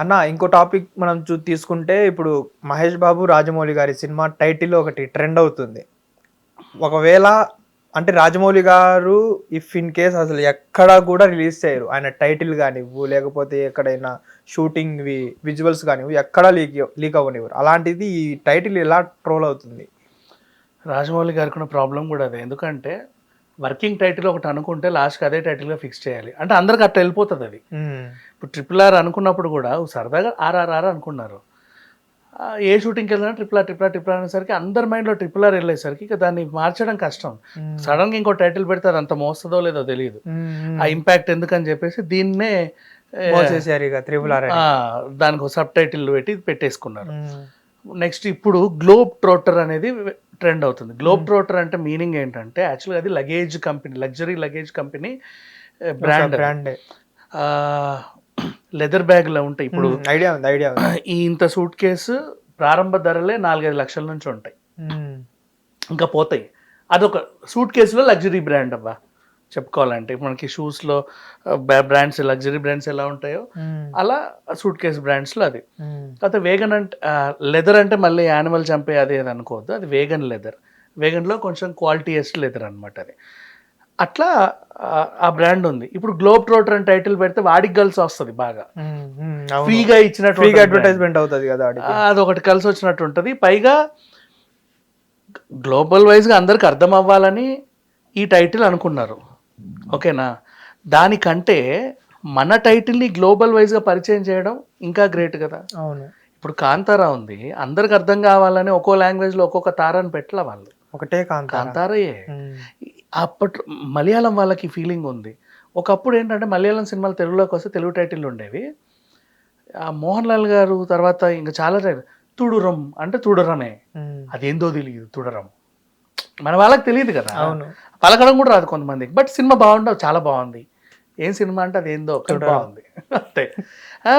అన్న ఇంకో టాపిక్ మనం చూ తీసుకుంటే ఇప్పుడు మహేష్ బాబు రాజమౌళి గారి సినిమా టైటిల్ ఒకటి ట్రెండ్ అవుతుంది. ఒకవేళ అంటే రాజమౌళి గారు ఇఫ్ ఇన్ కేస్ అసలు ఎక్కడా కూడా రిలీజ్ చేయరు. ఆయన టైటిల్ కానివ్వు లేకపోతే ఎక్కడైనా షూటింగ్ విజువల్స్ కానివ్వు ఎక్కడా లీక్ లీక్ అవ్వనివ్వరు. అలాంటిది ఈ టైటిల్ ఎలా ట్రోల్ అవుతుంది. రాజమౌళి గారికి ఉన్న ప్రాబ్లం కూడా అదే. ఎందుకంటే వర్కింగ్ టైటిల్ ఒకటి అనుకుంటే లాస్ట్కి అదే టైటిల్గా ఫిక్స్ చేయాలి. అంటే అందరికి అట్లా వెళ్ళిపోతుంది అది. ఇప్పుడు ట్రిపుల్ ఆర్ అనుకున్నప్పుడు కూడా సరదాగా ఆర్ఆర్ఆర్ అనుకున్నారు. ఏ షూటింగ్కి వెళ్ళినా triple R triple R triple R అనేసరికి అందరి మైండ్లో ట్రిపుల్ ఆర్ వెళ్ళేసరికి ఇక దాన్ని మార్చడం కష్టం. సడన్గా ఇంకో టైటిల్ పెడితే అది అంత మోస్తుందో లేదో తెలియదు. ఆ ఇంపాక్ట్ ఎందుకని చెప్పేసి దీన్నే ఇక త్రిపుల్ ఆర్ దానికి సబ్ టైటిల్ పెట్టి పెట్టేసుకున్నారు. నెక్స్ట్ ఇప్పుడు గ్లోబ్ ట్రోటర్ అనేది ట్రెండ్ అవుతుంది. గ్లోబ్ ట్రోటర్ అంటే మీనింగ్ ఏంటంటే యాక్చువల్గా అది luggage company luxury luggage company brand. Brand leather బ్యాగ్లో ఉంటాయి. ఇప్పుడు ఐడియా ఉంది ఐడియా ఈ ఇంత సూట్ కేసు ప్రారంభ ధరలే నాలుగైదు లక్షల నుంచి ఉంటాయి. ఇంకా పోతాయి. అదొక సూట్ కేసులో లగ్జరీ బ్రాండ్ అబ్బా. చెప్పుకోవాలంటే ఇప్పుడు మనకి షూస్లో బ్రాండ్స్ లగ్జరీ బ్రాండ్స్ ఎలా ఉంటాయో. అలా సూట్ కేస్ బ్రాండ్స్లో అది. కాకపోతే వేగన్ అంటే లెదర్ అంటే మళ్ళీ యానిమల్ చంపే అది అనుకోవద్దు అది వేగన్ లెదర్ వేగన్లో కొంచెం క్వాలిటీయెస్ట్ లెదర్ అనమాట అది అట్లా ఆ- బ్రాండ్ ఉంది ఇప్పుడు గ్లోబ్ ట్రోటర్ అని టైటిల్ పెడితే వాడికి కలిసి వస్తుంది బాగా. ఫ్రీగా ఇచ్చినట్టు ఫ్రీగా అడ్వర్టైజ్మెంట్ అవుతుంది కదా. అది ఒకటి కలిసి వచ్చినట్టు ఉంటుంది పైగా గ్లోబల్ వైజ్గా అందరికి అర్థం అవ్వాలని ఈ టైటిల్ అనుకున్నారు ఓకేనా? దానికంటే మన టైటిల్ని గ్లోబల్ వైజ్గా పరిచయం చేయడం ఇంకా గ్రేట్ కదా. అవును. ఇప్పుడు కాంతారా ఉంది. అందరికి అర్థం కావాలని ఒక్కో లాంగ్వేజ్లో ఒక్కొక్క తారాన్ని పెట్టలే వాళ్ళు. ఒకటే కాంతారా? కాంతారయే. అప్పట్ మలయాళం వాళ్ళకి ఫీలింగ్ ఉంది. ఒకప్పుడు ఏంటంటే మలయాళం సినిమాలు తెలుగులోకి వస్తే తెలుగు టైటిల్ ఉండేవి. ఆ మోహన్ లాల్ గారు తర్వాత ఇంకా చాలా తుడురం అంటే తుడరమే. అదేందో తెలియదు తుడరం. మన వాళ్ళకి తెలియదు కదా. అవును. పలకడం కూడా రాదు కొంతమందికి. బట్ సినిమా బాగుండవు చాలా బాగుంది. ఏం సినిమా అంటే ఒకటి తుడరం. బాగుంది. అంతే.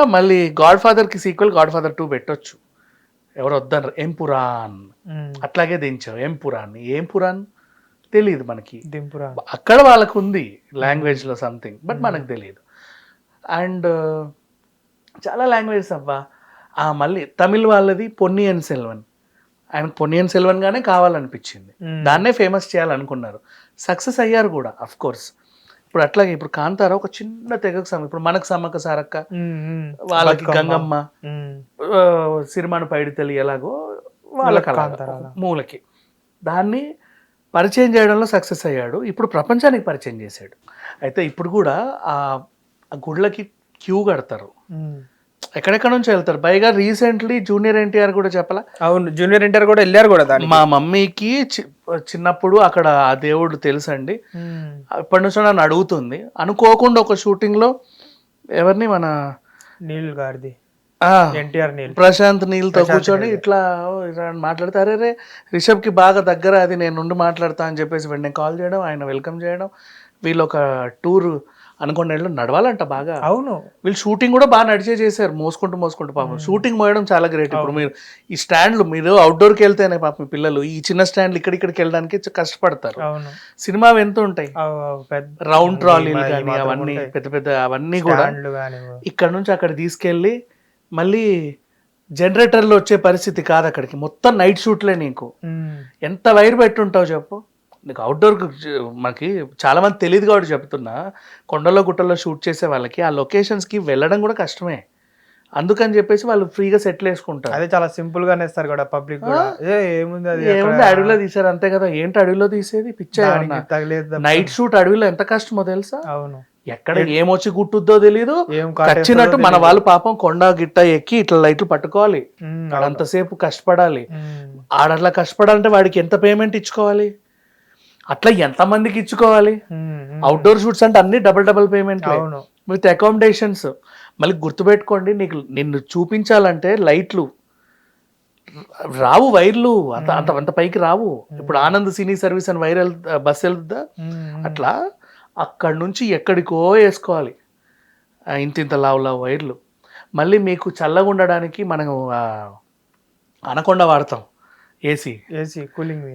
మళ్ళీ గాడ్ ఫాదర్కి సీక్వెల్ గాడ్ ఫాదర్ టూ పెట్టొచ్చు. ఎవరు వద్దన్నారు ఎం పురాన్. అట్లాగే దించావు ఏం పురాన్ ఏం పురాన్ తెలియదు మనకి. అక్కడ వాళ్ళకు ఉంది లాంగ్వేజ్లో సంథింగ్ బట్ మనకు తెలియదు. అండ్ చాలా లాంగ్వేజెస్ ఆ, మళ్ళీ తమిళ్ వాళ్ళది పొన్నియన్ సెల్వన్ ఆయనకు పొన్నియన్ సెల్వన్ గానే కావాలనిపించింది. దాన్నే ఫేమస్ చేయాలనుకున్నారు సక్సెస్ అయ్యారు కూడా అఫ్ కోర్స్ ఇప్పుడు అట్లాగే ఇప్పుడు కాంతారా ఒక చిన్న తెగకు సమ ఇప్పుడు మనకు సమ్మక్క సారక్క. వాళ్ళకి. గంగమ్మ సిరిమాను పైడితలి ఎలాగో వాళ్ళకి. మూలకి దాన్ని పరిచయం చేయడంలో సక్సెస్ అయ్యాడు ఇప్పుడు ప్రపంచానికి పరిచయం చేశాడు అయితే ఇప్పుడు కూడా ఆ గుళ్ళకి క్యూ కడతారు. ఎక్కడెక్కడ నుంచి వెళ్తారు? పైగా రీసెంట్లీ జూనియర్ ఎన్టీఆర్ కూడా చెప్పాలా? అవును జూనియర్ ఇంటర్ కూడా వెళ్ళారు కూడా మా మమ్మీకి చిన్నప్పుడు అక్కడ ఆ దేవుడు తెలుసండి. మ్మ్. ఇప్పటి నుంచో నన్ను అడుగుతుంది. అనుకోకుండా ఒక షూటింగ్లో ఎవరిని? మన నీల్ గారిది. ఎన్టీఆర్ నీల్. ప్రశాంత్ కూర్చొని. ఇట్లా మాట్లాడితే అరే రే రిషబ్కి బాగా దగ్గర అది నేను ఉండి మాట్లాడతా అని చెప్పేసి వెంటనే కాల్ చేయడం ఆయన వెల్కమ్ చేయడం. వీళ్ళు ఒక టూర్ అనుకున్న ఏళ్ళు నడవాలంట బాగా. అవును. వీళ్ళు షూటింగ్ కూడా బాగా నడిచే చేశారు మోసుకుంటూ మోసుకుంటూ పాపం. షూటింగ్ మోయడం చాలా గ్రేట్ ఇప్పుడు మీరు ఈ స్టాండ్లు మీరు అవుట్డోర్కి వెళ్తేనే పాపం పిల్లలు ఈ చిన్న స్టాండ్లు ఇక్కడిక్కడికి వెళ్ళడానికి కష్టపడతారు. సినిమా ఎంత ఉంటాయి? రౌండ్ ట్రాలీలు కానీ అవన్నీ. పెద్ద పెద్ద అవన్నీ కూడా. ఇక్కడ నుంచి అక్కడ తీసుకెళ్ళి మళ్ళీ జనరేటర్లు వచ్చే పరిస్థితి కాదు అక్కడికి మొత్తం నైట్ షూట్లే నీకు. ఎంత వైర్ పెట్టుంటావు చెప్పు? నీకు అవుట్డోర్ మనకి చాలా మంది తెలియదు కాబట్టి చెప్తున్నా. కొండలో గుట్టల్లో షూట్ చేసే వాళ్ళకి ఆ లొకేషన్స్కి వెళ్ళడం కూడా కష్టమే. అందుకని చెప్పేసి వాళ్ళు ఫ్రీగా సెటిల్ వేసుకుంటారు. అదే చాలా సింపుల్ గానే ఇస్తారు కూడా. పబ్లిక్ ఏముంది అది ఏముంది? అడవిలో తీసారు అంతే కదా. ఏంటి అడవిలో తీసేది? పిచ్చా దానికి తగిలేదు తప్ప. నైట్ షూట్ అడవిలో ఎంత కష్టమో తెలుసా? అవును. ఎక్కడ ఏమొచ్చి గుట్టుద్దో కాటేస్తుందో ఖచ్చినట్టు మన. వాళ్ళు పాపం కొండ గిట్ట ఎక్కి ఇట్లా లైట్లు పట్టుకోవాలి. అంతసేపు కష్టపడాలి. ఆడట్లా కష్టపడాలంటే వాడికి ఎంత పేమెంట్ ఇచ్చుకోవాలి? అట్లా ఎంత మందికి ఇచ్చుకోవాలి. అవుట్డోర్ షూట్స్ అంటే అన్ని double double payment with accommodations మళ్ళీ గుర్తుపెట్టుకోండి నీకు నిన్ను చూపించాలంటే లైట్లు. రావు వైర్లు. అంత అంత అంత పైకి రావు. ఇప్పుడు ఆనంద్ సినీ సర్వీస్ అని వైర్ బస్ వెళ్తుందా. అట్లా అక్కడి నుంచి ఎక్కడికో వేసుకోవాలి. ఇంత ఇంత లావు లావు వైర్లు. మళ్ళీ మీకు చల్లగా ఉండడానికి మనం అనకొండ వాడతాం. ఏసీ ఏసీ కూలింగ్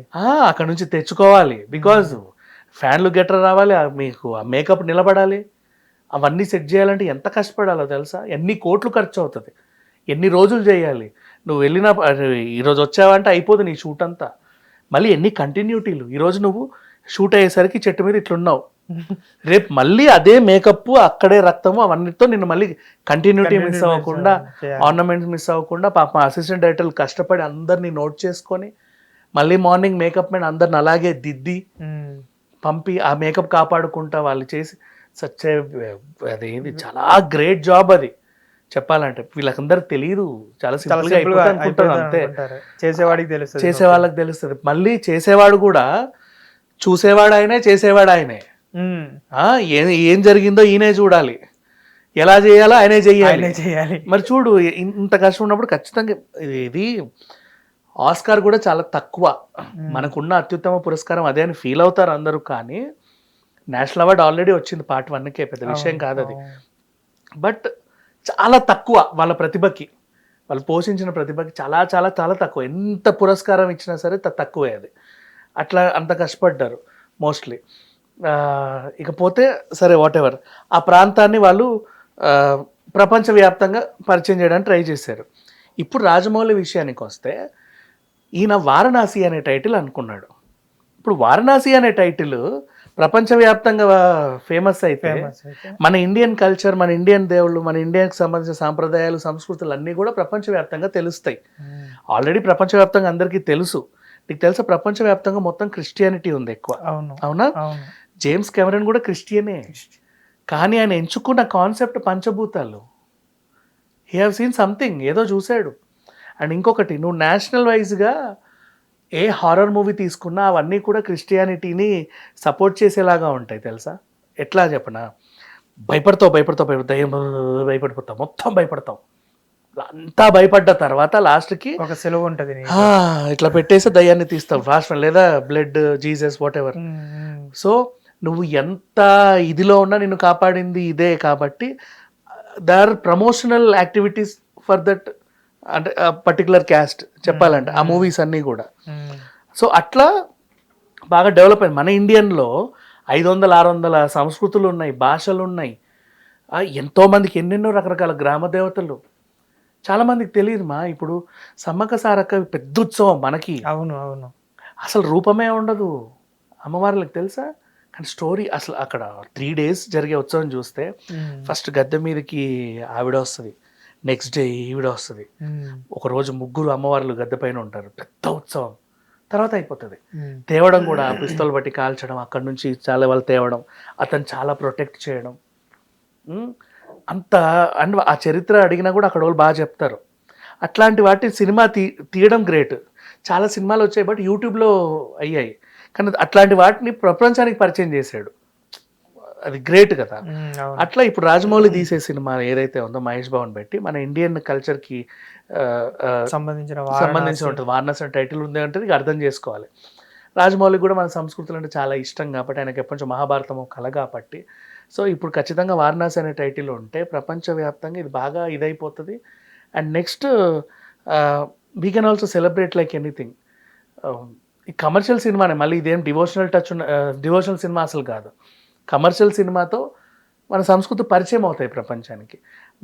అక్కడ నుంచి తెచ్చుకోవాలి. బికాజ్ ఫ్యాన్లు గెటర్ రావాలి మీకు ఆ మేకప్ నిలబడాలి. అవన్నీ సెట్ చేయాలంటే ఎంత కష్టపడాలో తెలుసా? ఎన్ని కోట్లు ఖర్చు అవుతుంది. ఎన్ని రోజులు చేయాలి? నువ్వు వెళ్ళిన ఈరోజు వచ్చావంటే అయిపోదు నీ షూట్ అంతా. మళ్ళీ ఎన్ని కంటిన్యూటీలు ఈరోజు నువ్వు షూట్ అయ్యేసరికి చెట్టు మీద ఇట్లున్నావు. రేపు మళ్ళీ అదే మేకప్ అక్కడే రక్తము అవన్నిటితో నిన్ను మళ్ళీ కంటిన్యూటీ మిస్ అవ్వకుండా. ఆర్నమెంట్స్ మిస్ అవ్వకుండా పాప అసిస్టెంట్ డైరెక్టర్లు కష్టపడి అందరినీ నోట్ చేసుకొని మళ్ళీ మార్నింగ్ మేకప్ మీద అందరిని అలాగే దిద్ది ఉమ్. పంపి ఆ మేకప్ కాపాడుకుంటా వాళ్ళు చేసి సచ్చే అదేంది చాలా గ్రేట్ జాబ్ అది చెప్పాలంటే వీళ్ళకందరికి తెలియదు చాలా చాలా సింపుల్గా సింపుల్గా అయిపోతుంది అనుకుంటారు అంతే. చేసేవాడికి తెలుస్తుంది చేసే వాళ్ళకి తెలుస్తుంది మళ్ళీ చేసేవాడు కూడా చూసేవాడు ఆయనే చేసేవాడు ఆయనే ఏం ఏం జరిగిందో ఈయనే చూడాలి. ఎలా చేయాలో ఆయనే ఆయనే చేయాలి మరి చూడు ఇంత కష్టం ఉన్నప్పుడు ఖచ్చితంగా ఇది- ఆస్కార్ కూడా చాలా తక్కువ. మనకున్న అత్యుత్తమ పురస్కారం అదే అని ఫీల్ అవుతారు అందరూ కానీ నేషనల్ అవార్డు ఆల్రెడీ వచ్చింది పార్ట్ వన్కే పెద్ద విషయం కాదు అది. బట్ చాలా తక్కువ వాళ్ళ ప్రతిభకి. వాళ్ళు పోషించిన ప్రతిభకి చాలా చాలా చాలా తక్కువ. ఎంత పురస్కారం ఇచ్చినా సరే తక్కువే అది. అట్లా అంత కష్టపడ్డారు మోస్ట్లీ. ఇకపోతే సరే వాట్ ఎవర్ ఆ ప్రాంతాన్ని వాళ్ళు ప్రపంచవ్యాప్తంగా పరిచయం చేయడానికి ట్రై చేశారు. ఇప్పుడు రాజమౌళి విషయానికి వస్తే ఈయన వారణాసి అనే టైటిల్ అనుకున్నాడు. ఇప్పుడు వారణాసి అనే టైటిల్ ప్రపంచవ్యాప్తంగా ఫేమస్ అయితే. మన ఇండియన్ కల్చర్ మన ఇండియన్ దేవుళ్ళు మన ఇండియాకి సంబంధించిన సాంప్రదాయాలు సంస్కృతులు అన్నీ కూడా ప్రపంచవ్యాప్తంగా తెలుస్తాయి. ఆల్రెడీ ప్రపంచవ్యాప్తంగా అందరికీ తెలుసు. నీకు తెలుసా ప్రపంచవ్యాప్తంగా మొత్తం క్రిస్టియానిటీ ఉంది ఎక్కువ. అవును. జేమ్స్ కెమెరన్ కూడా క్రిస్టియనే కానీ ఆయన ఎంచుకున్న కాన్సెప్ట్ పంచభూతాలు. హీ హ్యావ్ సీన్ సంథింగ్ ఏదో చూశాడు. అండ్ ఇంకొకటి నువ్వు నేషనల్ వైజ్గా ఏ హారర్ మూవీ తీసుకున్నా అవన్నీ కూడా క్రిస్టియానిటీని సపోర్ట్ చేసేలాగా ఉంటాయి తెలుసా? ఎట్లా చెప్పనా? భయపడతావు భయపడతావు భయపడతావు భయపడిపోతావు? మొత్తం భయపడతావు. అంతా భయపడ్డ తర్వాత లాస్ట్కి ఒక సెలవు ఉంటది ఇట్లా పెట్టేసి దయ్యాన్ని తీస్తావు. లాస్ట్ లేదా blood Jesus whatever. So నువ్వు ఎంత ఇదిలో ఉన్నా నిన్ను కాపాడింది ఇదే కాబట్టి their promotional activities for that అంటే పర్టికులర్ క్యాస్ట్ చెప్పాలంటే ఆ మూవీస్ అన్నీ కూడా. సో అట్లా బాగా డెవలప్ అయింది. మన ఇండియన్లో ఐదు వందల ఆరు వందల సంస్కృతులు ఉన్నాయి భాషలు ఉన్నాయి. ఆ, ఎంతో మందికి ఎన్నెన్నో రకరకాల గ్రామ దేవతలు. చాలా మందికి తెలియదు మా ఇప్పుడు సమ్మక్క సారక్క పెద్ద ఉత్సవం మనకి. అవును అవును. అసలు రూపమే ఉండదు. అమ్మవార్లకు తెలుసా? కానీ స్టోరీ అసలు అక్కడ త్రీ డేస్ జరిగే ఉత్సవం చూస్తే. ఫస్ట్ గద్దె మీదకి ఆవిడ వస్తుంది. నెక్స్ట్ డే ఈవిడ వస్తుంది. ఉమ్. ఒకరోజు ముగ్గురు అమ్మవార్లు గద్దె పైన ఉంటారు. పెద్ద ఉత్సవం. తర్వాత అయిపోతుంది. ఉమ్. తేవడం కూడా పిస్తోల్ బట్టి కాల్చడం అక్కడ నుంచి చాలా వాళ్ళు తేవడం అతను చాలా ప్రొటెక్ట్ చేయడం. అంత అండ్ ఆ చరిత్ర అడిగినా కూడా అక్కడ వాళ్ళు బాగా చెప్తారు. అట్లాంటి వాటి సినిమా తీ తీయడం గ్రేట్ చాలా సినిమాలు వచ్చాయి బట్ యూట్యూబ్లో అయ్యాయి. కానీ అట్లాంటి వాటిని ప్రపంచానికి పరిచయం చేశాడు. అది గ్రేట్ కదా. అట్లా ఇప్పుడు రాజమౌళి తీసే సినిమా ఏదైతే ఉందో మహేష్ బాబుని పెట్టి మన ఇండియన్ కల్చర్కి సంబంధించిన సంబంధించి ఉంటుంది. వారణాసి అనే టైటిల్ ఉంది అంటే ఇది అర్థం చేసుకోవాలి. రాజమౌళికి కూడా మన సంస్కృతులు అంటే చాలా ఇష్టం కాబట్టి ఆయనకి ఎప్పటి నుంచో మహాభారతం కళ కాబట్టి. సో ఇప్పుడు ఖచ్చితంగా వారణాసి అనే టైటిల్ ఉంటే ప్రపంచవ్యాప్తంగా ఇది బాగా ఇదైపోతుంది. And next we can also celebrate like anything ఈ కమర్షియల్ సినిమానే మళ్ళీ ఇదేం డివోషనల్ టచ్ ఉన్న డివోషనల్ సినిమా అసలు కాదు. కమర్షియల్ సినిమాతో మన సంస్కృతి పరిచయం అవుతాయి ప్రపంచానికి.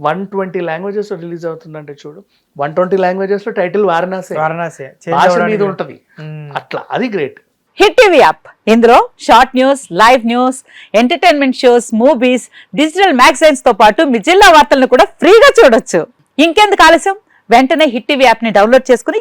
వన్ ట్వంటీ లాంగ్వేజెస్లో రిలీజ్ అవుతుందంటే చూడు వన్ ట్వంటీ లాంగ్వేజెస్లో టైటిల్ వారణాసి. వారణాసి. భాష మీద ఉంటది. అట్లా అది గ్రేట్. Hit TV app. ఇందులో short news live news entertainment shows movies digital మ్యాగజైన్స్తో పాటు మీ జిల్లా వార్తలను కూడా ఫ్రీగా చూడొచ్చు. ఇంకెందుకు ఆలస్యం? వెంటనే హిట్ టీవీ యాప్ని డౌన్లోడ్ చేసుకుని